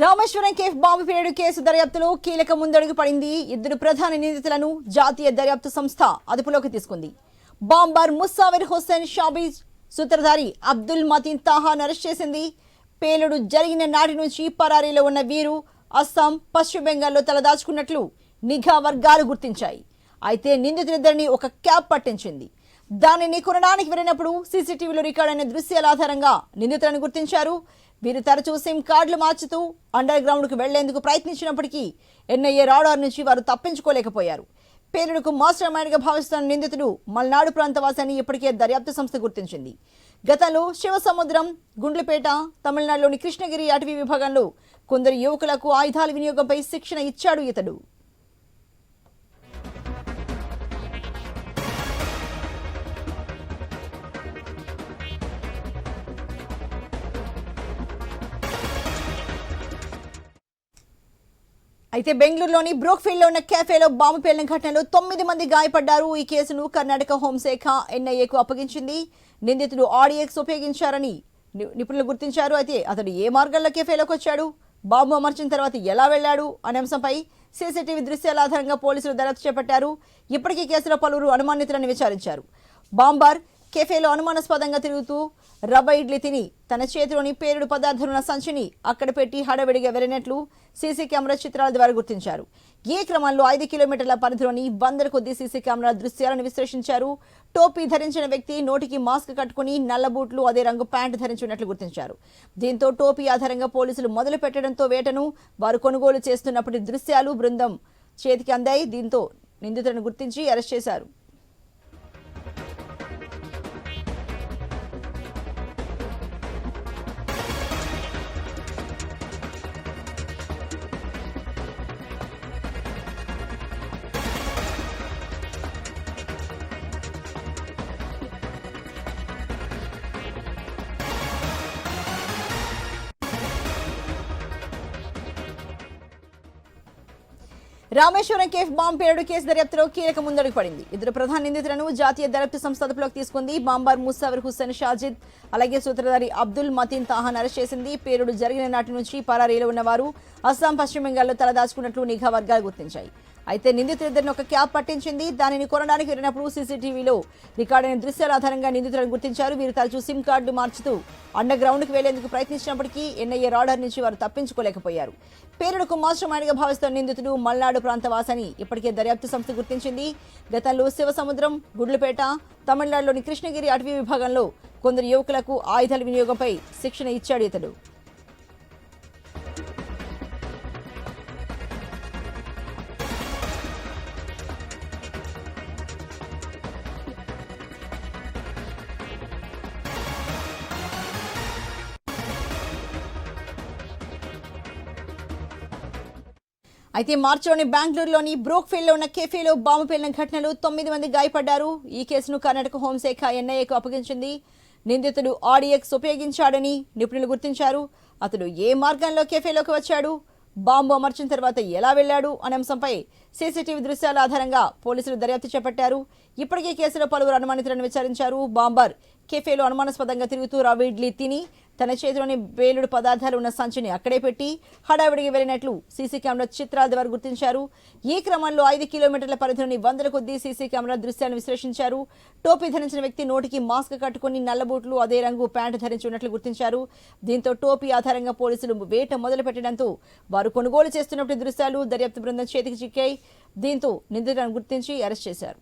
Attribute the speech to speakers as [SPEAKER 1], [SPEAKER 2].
[SPEAKER 1] Rameswaram cafe bomb పేలుడు కేసు దర్యాప్తులో కీలక ముందడుగు పడింది. ఇద్దరు ప్రధాన నిందితులను జాతీయ దర్యాప్తు సంస్థ అదుపులోకి తీసుకుంది. బాంబర్ ముస్సావిర్ హుస్సేన్ షాబీజ్ సూత్రధారి అబ్దుల్ మతీన్ తాహాను అరెస్ట్ చేసింది. పేలుడు జరిగిన నాటి నుంచి పరారీలో ఉన్న వీరు అస్సాం పశ్చిమ బెంగాల్లో తలదాచుకున్నట్లు నిఘా వర్గాలు గుర్తించాయి. అయితే నిందితులిద్దరిని ఒక క్యాబ్ పట్టించింది. దానిని కొనడానికి వెళ్ళినప్పుడు సీసీటీవీలో రికార్డ్ దృశ్యాల ఆధారంగా నిందితులను గుర్తించారు. వీరు తరచూ సిమ్ కార్డులు మార్చుతూ అండర్ గ్రౌండ్కు వెళ్ళేందుకు ప్రయత్నించినప్పటికీ ఎన్ఐఏ రాడార్ నుంచి వారు తప్పించుకోలేకపోయారు. పేలుడుకు మాస్టర్ మైండ్గా భావిస్తున్న నిందితుడు మల్నాడు ప్రాంతవాసాన్ని ఇప్పటికే దర్యాప్తు సంస్థ గుర్తించింది. గతంలో శివసముద్రం గుండ్లపేట తమిళనాడులోని కృష్ణగిరి అటవీ విభాగంలో కొందరు యువకులకు ఆయుధాల వినియోగంపై శిక్షణ ఇచ్చాడు ఇతడు. అయితే బెంగళూరులోని బ్రోక్ఫీల్డ్లో ఉన్న కేఫేలో బాంబు పేలిన ఘటనలో తొమ్మిది మంది గాయపడ్డారు. ఈ కేసును కర్ణాటక హోంశాఖ ఎన్ఐఏకు అప్పగించింది. నిందితుడు ఆడియక్స్ ఉపయోగించారని నిపుణులు గుర్తించారు. అయితే అతడు ఏ మార్గంలో కేఫేలోకి వచ్చాడు? బాంబు అమర్చిన తర్వాత ఎలా వెళ్ళాడు అనే అంశంపై సీసీటీవీ దృశ్యాల ఆధారంగా పోలీసులు దర్యాప్తు చేపట్టారు. ఇప్పటికీ కేసులో పలువురు అనుమానితులను విచారించారు. బాంబర్ కెఫేలో అనుమానాస్పదంగా తిరుగుతూ రవ్వ ఇడ్లీ తిని తన చేతిలోని పేరుడు పదార్థాలున్న సంచిని అక్కడ పెట్టి హడవిడిగా వెళ్ళినట్లు సీసీ కెమెరా చిత్రాల ద్వారా గుర్తించారు. ఏ క్రమంలో ఐదు కిలోమీటర్ల పరిధిలోని వందల కొద్ది సీసీ కెమెరా దృశ్యాలను విశ్లేషించారు. టోపీ ధరించిన వ్యక్తి నోటికి మాస్క్ కట్టుకుని నల్ల బూట్లు అదే రంగు ప్యాంటు ధరించినట్లు గుర్తించారు. దీంతో టోపీ ఆధారంగా పోలీసులు మొదలు పెట్టడంతో వేటను వారు కొనుగోలు చేస్తున్నప్పటి దృశ్యాలు బృందం చేతికి అందాయి. దీంతో నిందితులను గుర్తించి అరెస్ట్ చేశారు. రామేశ్వరం కేఫ్ బాంబ్ పేరుడు కేసు దర్యాప్తులో కీలక ముందడుగు పడింది. ఇద్దరు ప్రధాన నిందితులను జాతీయ దర్యాప్తు సంస్థ అదుపులోకి తీసుకుంది. బాంబార్ ముసావర్ హుస్సేన్ షాజిద్ అలాగే సూత్రధారి అబ్దుల్ మతీన్ తాహాన్ అరెస్ట్ చేసింది. పేరుడు జరిగిన నాటి నుంచి పరారీలో ఉన్నవారు అస్సాం పశ్చిమ బెంగాల్లో తలదాచుకున్నట్లు నిఘా వర్గాలు గుర్తించాయి. అయితే నిందితులిద్దరిని ఒక క్యాబ్ పట్టించింది. దానిని కొనడానికి వెళ్ళినప్పుడు సీసీటీవీలో రికార్డైన దృశ్యాల ఆధారంగా నిందితులను గుర్తించారు. వీరు తరచూ సిమ్ కార్డు మార్చుతూ అండర్ గ్రౌండ్కి వెళ్ళేందుకు ప్రయత్నించినప్పటికీ ఎన్ఐఏ రాడర్ నుంచి వారు తప్పించుకోలేకపోయారు. పేరుడుకు మాస్టర్ మైండ్గా భావిస్తున్న నిందితుడు మల్నాడు ప్రాంత వాసని ఇప్పటికే దర్యాప్తు సంస్థ గుర్తించింది. గతంలో శివసముద్రం గుడ్లపేట తమిళనాడులోని కృష్ణగిరి అటవీ విభాగంలో కొందరు యువకులకు ఆయుధాల వినియోగంపై శిక్షణ ఇచ్చాడు ఇతడు. అయితే మార్చిలోని బెంగళూరులోని బ్రోక్ఫీల్డ్లో ఉన్న కేఫేలో బాంబు పేలిన ఘటనలో తొమ్మిది మంది గాయపడ్డారు. ఈ కేసును కర్ణాటక హోంశాఖ ఎన్ఐఏకు అప్పగించింది. నిందితుడు ఆడిఎక్స్ ఉపయోగించాడని నిపుణులు గుర్తించారు. అతడు ఏ మార్గంలో కేఫేలోకి వచ్చాడు? బాంబు అమర్చిన తర్వాత ఎలా వెళ్ళాడు అనే అంశంపై సీసీటీవీ దృశ్యాల ఆధారంగా పోలీసులు దర్యాప్తు చేపట్టారు. ఇప్పటికే కేసులో పలువురు అనుమానితులను విచారించారు. బాంబర్ కేఫేలో అనుమానాస్పదంగా తిరుగుతూ రవి ఇడ్లీ తిని తన చేతిలోని వేలుడు పదార్థాలు ఉన్న సంచిని అక్కడే పెట్టి హడావిడిగా వెళ్ళినట్లు సీసీ కెమెరా చిత్రాల ద్వారా గుర్తించారు. ఈ క్రమంలో ఐదు కిలోమీటర్ల పరిధిలోని వందల కొద్దీ సీసీ కెమెరా దృశ్యాలను విశ్లేషించారు. టోపీ ధరించిన వ్యక్తి నోటికి మాస్క్ కట్టుకుని నల్లబూట్లు అదే రంగు ప్యాంటు ధరించి ఉన్నట్లు గుర్తించారు. దీంతో టోపీ ఆధారంగా పోలీసులు వేట మొదలు పెట్టడంతో వారు కొనుగోలు చేస్తున్నప్పుడు దృశ్యాలు దర్యాప్తు బృందం చేతికి చిక్కాయి. దీంతో నిందితులను గుర్తించి అరెస్ట్ చేశారు.